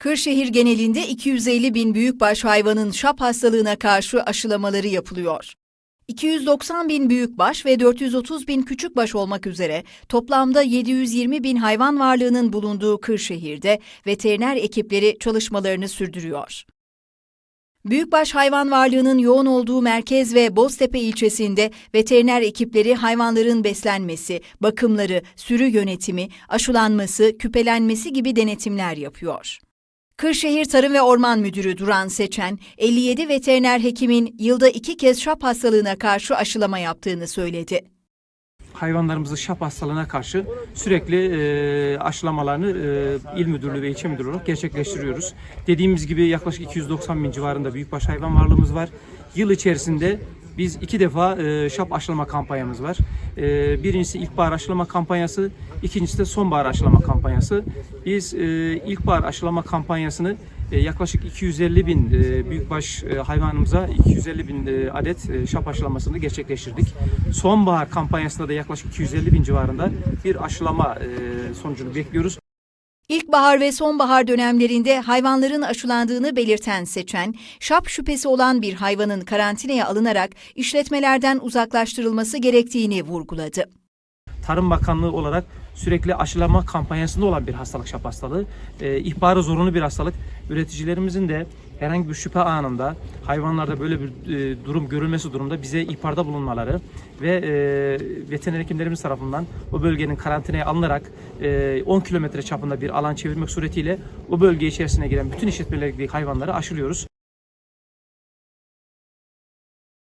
Kırşehir genelinde 250 bin büyükbaş hayvanın şap hastalığına karşı aşılamaları yapılıyor. 290 bin büyükbaş ve 430 bin küçükbaş olmak üzere toplamda 720 bin hayvan varlığının bulunduğu Kırşehir'de veteriner ekipleri çalışmalarını sürdürüyor. Büyükbaş hayvan varlığının yoğun olduğu merkez ve Boztepe ilçesinde veteriner ekipleri hayvanların beslenmesi, bakımları, sürü yönetimi, aşılanması, küpelenmesi gibi denetimler yapıyor. Kırşehir Tarım ve Orman Müdürü Duran Seçen, 57 veteriner hekimin yılda iki kez şap hastalığına karşı aşılama yaptığını söyledi. hayvanlarımızı şap hastalığına karşı sürekli e, aşılamalarını e, il müdürlüğü ve ilçe müdürlüğü olarak gerçekleştiriyoruz. Dediğimiz gibi yaklaşık 290 bin civarında büyükbaş hayvan varlığımız var. Yıl içerisinde biz iki defa e, şap aşılama kampanyamız var. E, birincisi ilkbahar aşılama kampanyası, ikincisi de sonbahar aşılama kampanyası. Biz e, ilkbahar aşılama kampanyasını e, yaklaşık 250 bin e, büyükbaş e, hayvanımıza 250 bin e, adet e, şap aşılamasını gerçekleştirdik. Sonbahar kampanyasında da yaklaşık 250 bin civarında bir aşılama e, sonucunu bekliyoruz. İlkbahar ve sonbahar dönemlerinde hayvanların aşılandığını belirten seçen, şap şüphesi olan bir hayvanın karantinaya alınarak işletmelerden uzaklaştırılması gerektiğini vurguladı. Tarım Bakanlığı olarak sürekli aşılama kampanyasında olan bir hastalık şap hastalığı. E, ihbarı zorunlu bir hastalık. Üreticilerimizin de herhangi bir şüphe anında hayvanlarda böyle bir e, durum görülmesi durumda bize ihbarda bulunmaları ve e, veteriner hekimlerimiz tarafından o bölgenin karantinaya alınarak e, 10 kilometre çapında bir alan çevirmek suretiyle o bölge içerisine giren bütün işletmelerdeki hayvanları aşılıyoruz.